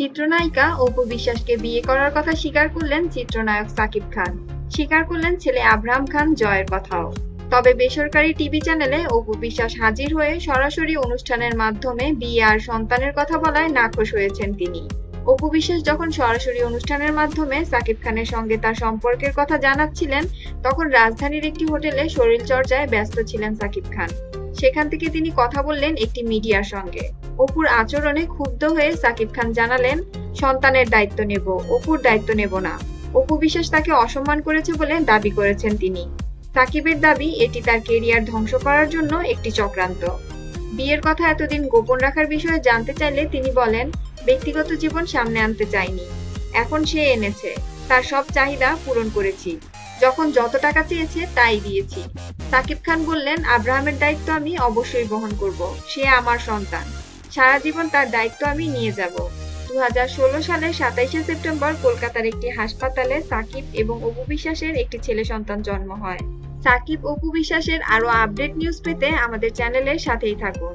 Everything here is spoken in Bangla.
চিত্রনায়িকা অপু বিশ্বাসকে বিয়ে করার কথা স্বীকার করলেন চিত্রনায়ক সাকিব খান। স্বীকার করলেন ছেলে আব্রাহাম খান জয়ের কথাও। তবে বেসরকারি টিভি চ্যানেলে অপু বিশ্বাস হাজির হয়ে সরাসরি অনুষ্ঠানের মাধ্যমে বিয়ে আর সন্তানের কথা বলায় নাখোশ হয়েছেন তিনি। অপু বিশ্বাস যখন সরাসরি অনুষ্ঠানের মাধ্যমে সাকিব খানের সঙ্গে তার সম্পর্কের কথা জানাচ্ছিলেন, তখন রাজধানীর একটি হোটেলে শরীর চর্চায় ব্যস্ত ছিলেন সাকিব খান। সেখান থেকে তিনি কথা বললেন একটি মিডিয়ার সঙ্গে। অপুর আচরণে ক্ষুব্ধ হয়ে সাকিব খান জানালেন, সন্তানের দায়িত্ব নেব, অপুর দায়িত্ব নেব না। অপু বিশ্বাস তাকে অসম্মান করেছে বলে দাবি করেছেন তিনি। সাকিবের দাবি, এটি তার কেরিয়ার ধ্বংস করার জন্য একটি চক্রান্ত। বিয়ের কথা এতদিন গোপন রাখার বিষয়ে জানতে চাইলে তিনি বলেন, ব্যক্তিগত জীবন সামনে আনতে চাইনি। এখন সে এনেছে। তার সব চাহিদা পূরণ করেছি। যখন যত টাকা চেয়েছে, তাই দিয়েছি। সাকিব খান বললেন, আব্রাহামের দায়িত্ব আমি অবশ্যই বহন করব। সে আমার সন্তান। সারা জীবন তার দায়িত্ব আমি নিয়ে যাব। দু সালের সাতাইশে সেপ্টেম্বর কলকাতার একটি হাসপাতালে সাকিব এবং অপু বিশ্বাসের একটি ছেলে সন্তান জন্ম হয়। সাকিব, অপু বিশ্বাসের আরও আপডেট নিউজ পেতে আমাদের চ্যানেলের সাথেই থাকুন।